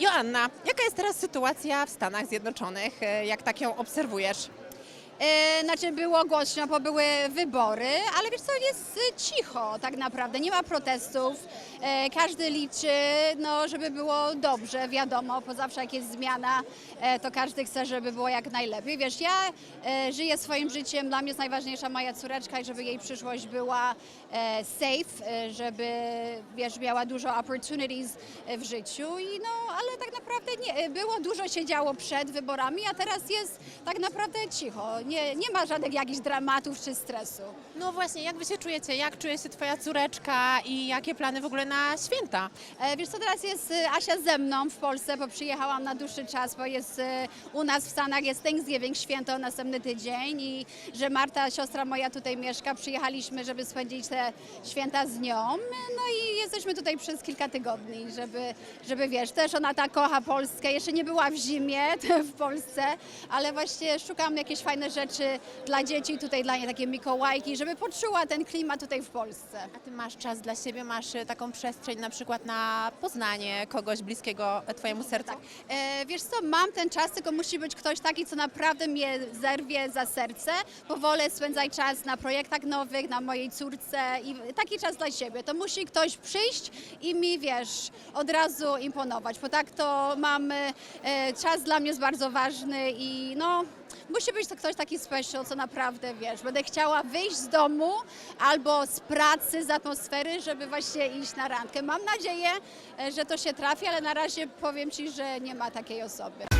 Joanna, jaka jest teraz sytuacja w Stanach Zjednoczonych? Jak tak ją obserwujesz? E, znaczy było głośno, bo były wybory, ale wiesz co, jest e, cicho tak naprawdę, nie ma protestów, e, każdy liczy, no, żeby było dobrze, wiadomo, bo zawsze jak jest zmiana, e, to każdy chce, żeby było jak najlepiej. Wiesz, ja e, żyję swoim życiem, dla mnie jest najważniejsza moja córeczka i żeby jej przyszłość była e, safe, e, żeby, wiesz, miała dużo opportunities e, w życiu. I no, ale tak naprawdę nie, e, było dużo się działo przed wyborami, a teraz jest tak naprawdę cicho, nie, nie ma żadnych jakichś dramatów czy stresu. No właśnie, jak wy się czujecie? Jak czuje się twoja córeczka i jakie plany w ogóle na święta? E, Wiesz co, teraz jest e, Asia ze mną w Polsce, bo przyjechałam na dłuższy czas, bo jest e, u nas w Stanach jest Thanksgiving, święto następny tydzień i że Marta, siostra moja tutaj mieszka, przyjechaliśmy, żeby spędzić te święta z nią. No i jesteśmy tutaj przez kilka tygodni, żeby, żeby wiesz, też ona tak kocha Polskę, jeszcze nie była w zimie w Polsce, ale właśnie szukam jakieś fajne rzeczy dla dzieci, tutaj dla niej takie Mikołajki, żeby poczuła ten klimat tutaj w Polsce. A ty masz czas dla siebie, masz e, taką przestrzeń na przykład na poznanie kogoś bliskiego e, twojemu sercu? Tak. E, wiesz co, mam ten czas, tylko musi być ktoś taki, co naprawdę mnie zerwie za serce, bo wolę spędzać czas na projektach nowych, na mojej córce i taki czas dla siebie. To musi ktoś przyjść i mi, wiesz, od razu imponować, bo tak to mam, e, czas dla mnie jest bardzo ważny i no, musi być to ktoś taki special, co naprawdę, wiesz, będę chciała wyjść z domu albo z pracy, z atmosfery, żeby właśnie iść na randkę. Mam nadzieję, e, że to się trafi, ale na razie powiem Ci, że nie ma takiej osoby.